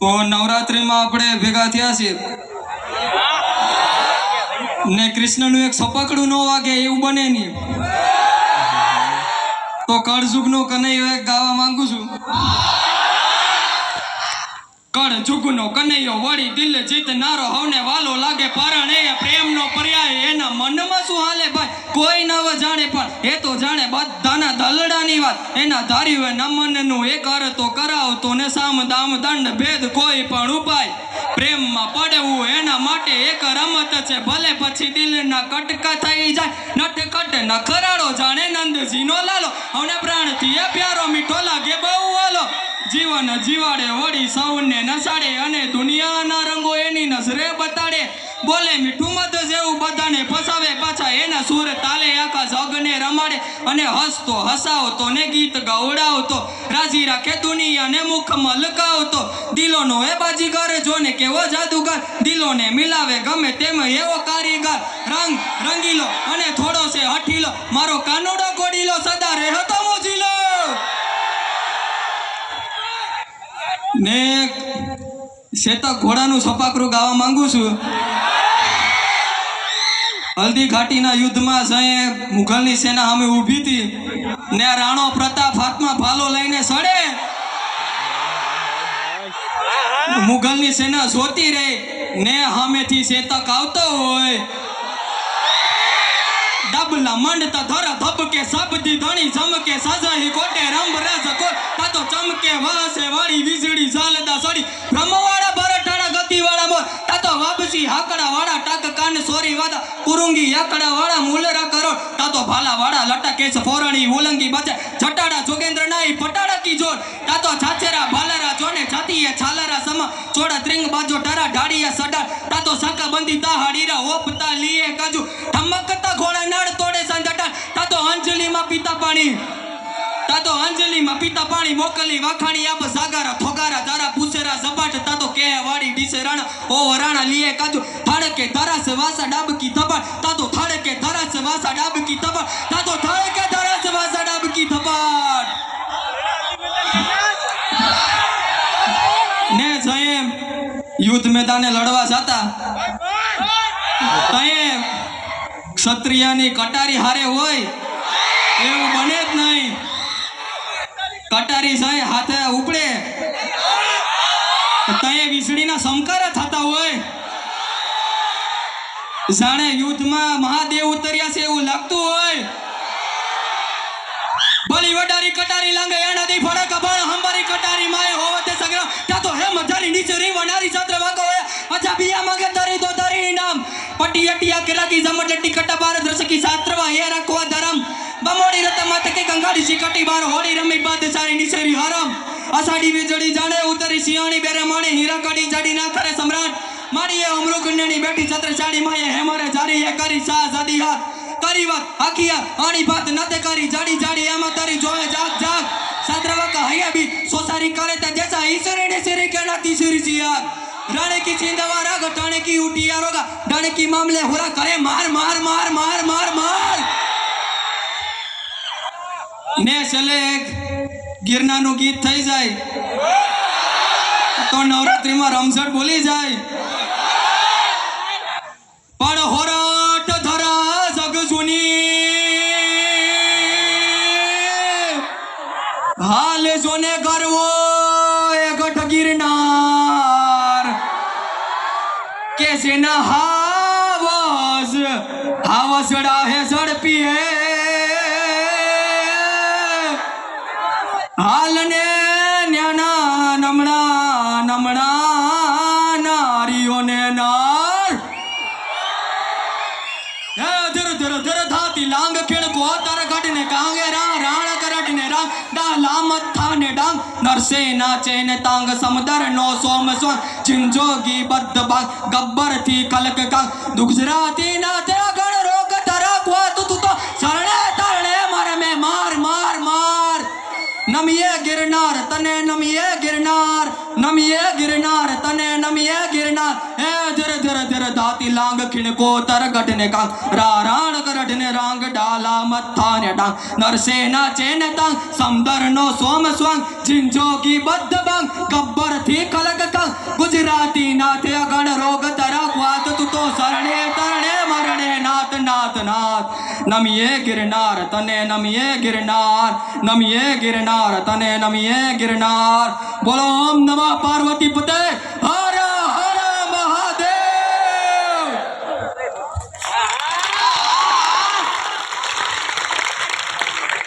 તો નવરાત્રિમાં આપણે ભેગા થયા છીએ. ને કૃષ્ણનું એક સપકડું ન વાગે એવું બને નહીં. તો કળજુગનો કનૈયો એક ગાવા માંગુ છું. કળ જુગનો કનૈયો વળી દિલ જીતનારો હવને વાલો કોઈ નવ જાણે પણ એ તો જાણે બધાના દલડાની વાત. એના ધાર્યું નમનનું એક અર્થ તો કરાવતો ને સામ દામ દંડ ભેદ કોઈ પણ ઉપાય. પ્રેમમાં પડવું એના માટે એક રમત છે. ભલે પછી દિલના કટકા થઈ જાય. નટકટ ન ખરાડો જાણે નંદજીનો લાલો. અને પ્રાણથી એ પ્યારો મીઠો લાગે બહુ વાલો જીવન જીવાડે વળી સૌને નસાડે અને દુનિયાના રંગો એની નજરે બતાડે. બોલે, મીઠું મધ જેવું બધાને ફસાવે પાછા એના સુર તાલે આકાશ જગને રમાડે અને હસતો, હસાવતો ને ગીત ગવડાવતો રાજી રાખે દુનિયાને મુખમાં લગાવતો દિલોનો એ બાજીગર જોને કેવો જાદુગર. દિલોને મિલાવે ગમે તેમ એવો કારીગર. રંગ રંગીલો અને થોડો છે હઠીલો. મારો કાનોડો ગોડીલો, સદા રહેતો મોજીલો. ને શેતક ઘોડાનું સપાકરું ગાવા માંગુ છું. હલ્દી ઘાટીના યુદ્ધમાં જઈએ મુઘલની સેના અમે ઊભી હતી ને રાણો પ્રતાપ હાથમાં ભાલો લઈને સડે. મુઘલની સેના જોતી રહી ને હામેથી શેતક આવતો હોય. ડબલા મંડતા ધર ધબકે સબદી ધણી ચમકે સજાહી કોટે, રંભ રાજ કોટ તાતો ચમકે, વાસે વાળી વીજળી ઝાલદા સડી. બ્રહ્મવાળા ભરટાણા ગતિવાળા મોર તાતો વાબસી હાકડા કાન સોરી વાદા કુરુંગી યાકડા વાળા મુલરા કરો. તાતો ભાલા વાળા લટા કેસ ફોરણી ઉલંગી બાજા જટાડા જોગેન્દ્ર નાઈ પટાડા કી જોર. તાતો છાછેરા ભાલરા જોને છાતીએ છાલરા સમા. ચોડા ત્રિંગ બાજો ટારા ઢાળીએ સડા તાતો સાકા બંધી તાહાડીરા ઓપતા લીએ કાજુ. ઠમકતા ઘોડા નાળ તોડે સંજટા તાતો અંજલિમાં પીતા પાણી. તાતો અંજલિમાં પીતા પાણી મોકલી, વાખાણી આપ સાગારા થોગારા તારા પૂછેરા ઝપાટ તાતો કે વાડી ડીસે રાણા, ઓ રાણા, લીએ કાજુ થાળકે સે વાસા ડાબકી થપાડ તાતો થાળકે સે વાસા ડાબકી થપાડ તાતો થાળકે સે વાસા ડાબકી થપાડ ને જયેમ યુદ્ધ મેદાને લડવા જતા. તયે ક્ષત્રિયાની કટારી હારે હોય, એવું બને જ નહીં. કટારી સહી હાથે ઉપડે. તય વીસળીના સમકારા થતા હોય. જાણે યુદ્ધમાં મહાદેવ ઉતર્યા છે એવું લાગતું હોય. ભલી વડારી કટારી લાંગે એનાથી ફરક અભણ હંબારી કટારી માય હોવતે સગરા. ત્યાં તો હે મજારી નીચે રી વનારી છત્ર વાગો હોય. અચ્છા, બિયા માંગે તરી નામ પટી અટિયા કેરાકી જમટટી કટા બાર દર્શકી શાસ્ત્રવા હે રાખવા ધરમ બમોડી રત માત કે ગંગાડી શિકટી બાર હોડી રમી બાદ સારી નીચેરી હરમ અષાઢી વીજળી જાણે ઉતરી સિયાણી બેરે માણે હીરા કડી જાડી ના કરે સમ્રાટ મારી એ અમૃ કન્યાની બેટી છત્ર સાડી માએ હે મારે જારી હે કરી સા સદી હાથ તારી વાત આખિયા આણી ભાત નતે કરી જાડી જાડી એમાં તારી જોવે જાગ જાગ સાદ્રવાકા હૈયા બી સોસારી કરે તા જૈસા ઈશ્વરી ને સિરી કે ના તીસરી સિયાર उठी ચિંદવા રાગ ટાણે કી ઉઠી આરોગા मार मार मार मार मार માર માર માર માર ને ગીત થઈ જાય તો નવરાત્રીમાં રમઝટ બોલી જાય પણ હોરાટ ધરા જગ જૂની હાલ જોને ગરવો જેના હાવસ? હાવસડા હે ઝડપી હે હાલને ન્યાના નમણા નમણા નારીઓને નાર. હે ધર ધર ધર ધાતી લાંગ ખેડ કોતર ગઢને કાંગે રા રાણ કરટને રામ ડા લામત થાને ડાંગ નરસે નાચે ને તાંગ સમદર નો સોમ સ્વાંગ ચિંજોગી બદ્ધ બાગ ગબ્બરથી કલક કાંગ. ગુજરાતી તેરા ગણ રોગ તરા તું તું તો શરણે તરણે મારે મે માર માર માર. નમીએ ગિરનાર, તને નમીએ ગિરનાર. નમીએ ગિરનાર, તને નમીએ ગિરનાર. હે ધીરે ધીરે ધાતી લાંગ ખીણકો તર ગઢને કાંગ રા રાણ કરઢને રાંગ ડાલા મથા ને ડાંગ નરસેના ચેન તાંગ સમદર નો સોમ સ્વાંગ ઝીંઝો કી બદ્ધ બાંગ ગબ્બરથી કલક કાંગ રાતી નાથે અગણ રોગ તરક વાત તું તો શરણે તરણે મરણે નાથ નાથ નાથ નમીએ ગિરનાર તને નમીએ ગિરનાર નમીએ ગિરનાર તને નમીએ ગિરનાર બોલો ઓમ નમઃ પાર્વતી પતે